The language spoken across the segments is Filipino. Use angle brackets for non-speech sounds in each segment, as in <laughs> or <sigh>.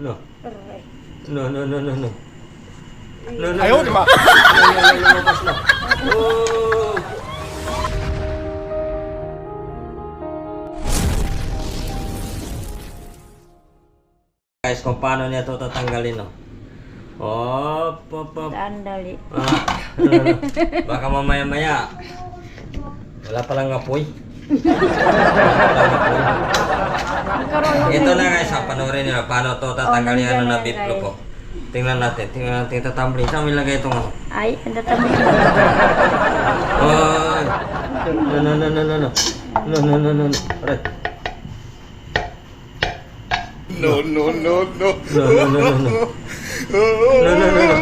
No. Aray. No, no, no, no, no. No, no, Ayaw, no, di no. ba? No, no, no, lumabas na. Oh! Guys, kung paano niya ito tatanggalin, no? Op, op, op. Sandali. Ah, ano, ano. Baka mamaya-maya. Wala palang apoy. Ito na guys, ha, panoorin nyo paano to tatanggalin Oh, ano na beef loop po. Tingnan natin, tingnan natin tatambling. Saan mo ilagay itong ano? Ay, ang databi. Oh, no, no, no, no, no, no. No, no, no, no, no. Right. No, no, no, no. No, no, no, no, no. No, no, no, no.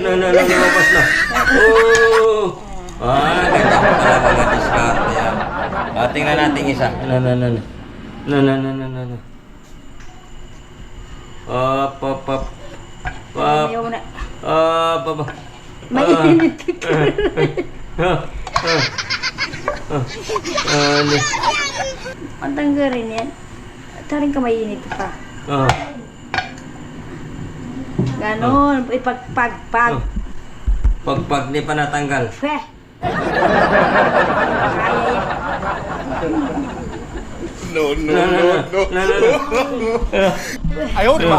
No, no, no, lumabas na. Oh! Ah, ganda po pala mga diskarte Ah, tingnan natin isa. No, no, no, no. No, no, no, no, no. Up, up, up. Up. Ayaw na. Ah, baba. Mainit. Ah, ah, ah, ah, ano? Ang tanggarin yan. Taring ka mainit pa. Ah, Ganon. Ipag, pag, pag. ah. Pag pag di pa natanggal. Feh. No, no, No, no, no, no. no. No, no, no. Ayaw, di ba?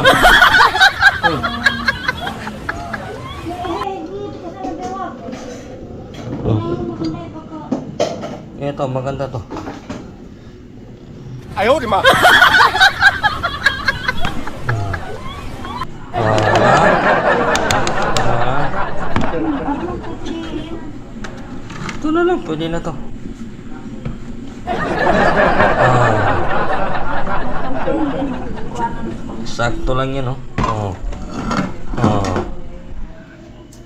Ito, maganda to. Ayaw, di ba? Pwede na to. Ah. Sakto lang yun, oh. Oh. Oh.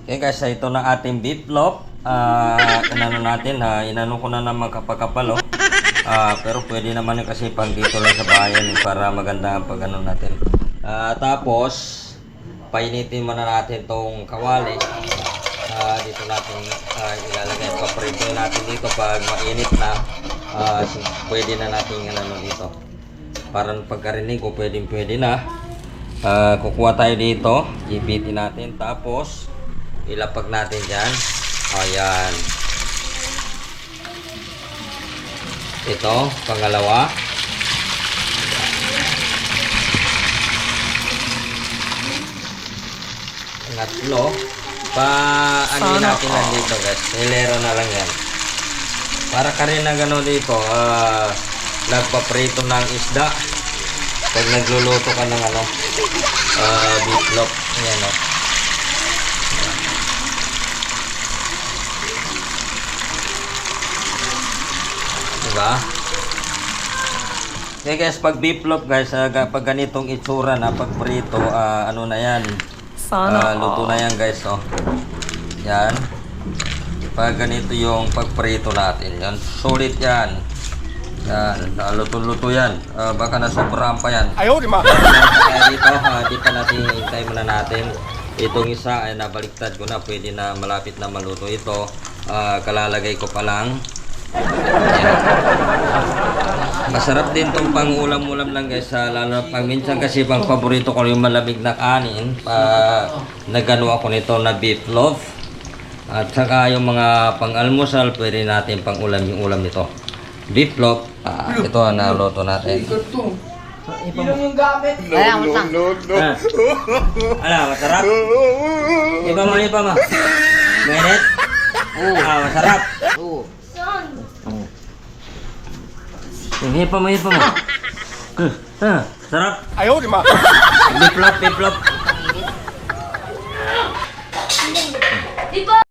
Okay guys, ito na ating beef loaf. Ah, inano natin ha, inano ko na naman kapagkapal, oh. Ah, pero pwede naman yun kasi pang dito lang sa bayan eh, para maganda ang pag ano natin. Ah, tapos painitin muna natin tong kawali. Ah, dito natin ah, ilalagay paprito natin dito pag mainit na. Si- pwede na natin ano dito. Para pagkarinig ko pwedeng pwede na. Ah, kukuha tayo dito, ibitin natin tapos ilapag natin diyan. Ayan. Ito, pangalawa. Pangatlo. Pa ano natin lang dito guys. Hilero na lang yan. Para ka rin na gano'n dito, ah, nagpaprito ng isda. Pag nagluluto ka ng ano, ah, beef loaf. Ayan o. Diba? Okay guys, pag beef loaf guys, ah, ga- pag ganitong itsura na, pag prito, ah, ano na yan. Sana Luto na yan guys, oh. Yan. Pag ganito yung pagprito natin, yan. Sulit yan. Yan, ah, luto-luto yan. Ah, baka nasobrahan pa yan. Ayaw, di ba? Kaya dito, ha, di pa natin hintay muna natin. Itong isa ay nabaliktad ko na, pwede na malapit na maluto ito. Ah, kalalagay ko pa lang. Ayan. Masarap din tong pang-ulam-ulam lang guys, ah, lalo na pag minsan kasi pang paborito ko yung malamig na kanin. Pa, nagano ako nito na beef loaf. At saka yung mga pang-almusal, pwede natin pang-ulam yung ulam nito. Beef loaf, ah, ito ang naluto natin. No, no, no, no. Ah. Ala, masarap. Iba mo, iba mo. Mainit? Oo. Ah, masarap. Oo. Sige, iba mo, iba mo. <laughs> Ah, ah, sarap. Ayaw, di ba? Biplop, biplop.